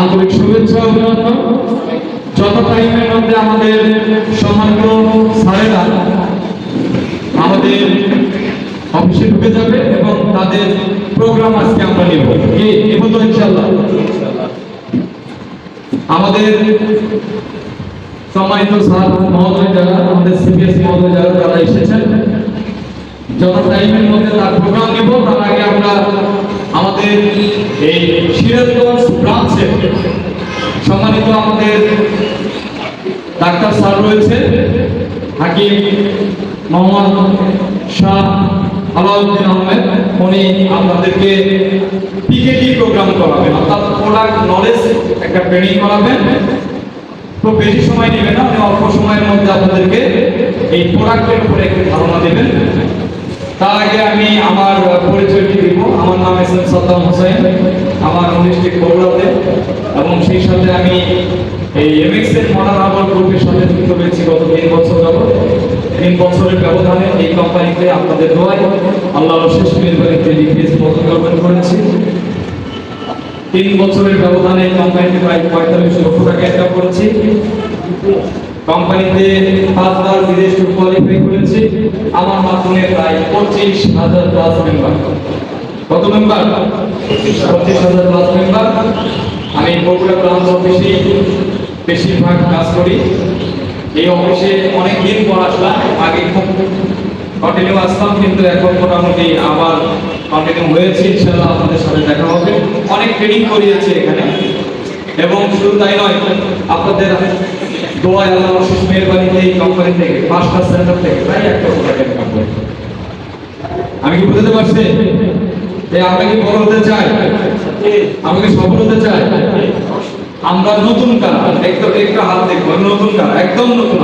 আন্তরিক শুভেচ্ছা অভিনন্দন। যত টাইমের মধ্যে আমাদের সম্মানিত স্যারেরা আমাদের অফিসে ঢুকে যাবে এবং তাদের প্রোগ্রাম আজকে আমরা নেব। কি? নেব তো ইনশাল্লাহ আমাদের সম্মানিত স্যার মহোদয় যারা, আমাদের সিপিএস মহোদয় যারা, তারা এসেছেন। যত টাইমের মধ্যে তার প্রোগ্রাম নেব, তার আগে আমরা আমাদের এই সিরাজগঞ্জ ব্রাঞ্চে সম্মানিত আমাদের ডাক্তার স্যার রয়েছে, হাকিম মোহাম্মদ শাহ আলাউদ্দিন আহমেদ। উনি আপনাদেরকে পিকেটি প্রোগ্রাম করাবেন, অর্থাৎ প্রোডাক্ট নলেজ একটা ট্রেনিং করাবেন। খুব বেশি সময় নেবে না, উনি অল্প সময়ের মধ্যে আপনাদেরকে এই প্রোডাক্টের উপরে একটু ধারণা দেবেন। তার আগে আমি আমার পরিচয়টি দিব। সেই সাথে আমি এই এমএক্স এর মডার্ন গ্রুপের সাথে যুক্ত হয়েছি গত তিন বছর যাবত তিন বছরের ব্যবধানে এই কোম্পানিতে আপনাদের দোয়ায় আল্লাহর শেষ মেহরবানিতে ডিপিএস পদকর্পণ করেছি। তিন বছরের ব্যবধানে কোম্পানিতে প্রায় পঁয়তাল্লিশ লক্ষ টাকা ইনকাম করেছি। কোম্পানিতে পাঁচবার বিদেশ কোয়ালিফাই করেছি। আমার মাধ্যমে প্রায় পঁচিশ হাজার প্লাস মেম্বার কত মেম্বার পঁচিশ হাজার প্লাস আমি বগুড়া ব্রাঞ্চ অফিসে বেশিরভাগ কাজ করি। এই অফিসে অনেক দিন পর আসলাম, আগে খুব কন্টিনিউ আসলাম কিন্তু এখন মোটামুটি আবার কন্টিনিউ হয়েছে, ইনশাআল্লাহ আপনাদের সাথে দেখা হবে। অনেক ট্রেনিং করিয়েছে এখানে। এবং শুধু তাই নয়, আপনাদের দোয়া আল্লাহ অশেষ মেহরবানিতে এই কোম্পানি থেকে পাঁচটা সেন্টার থেকে, প্রায় একটা ইনকাম আমি কি বুঝতে পারছি? যে আমরা কি বড় হতে চাই? আমাকে সফল হতে চাই? আমরা নতুন কারা? একদম একটা হাত দেখব নতুন কারা? একদম নতুন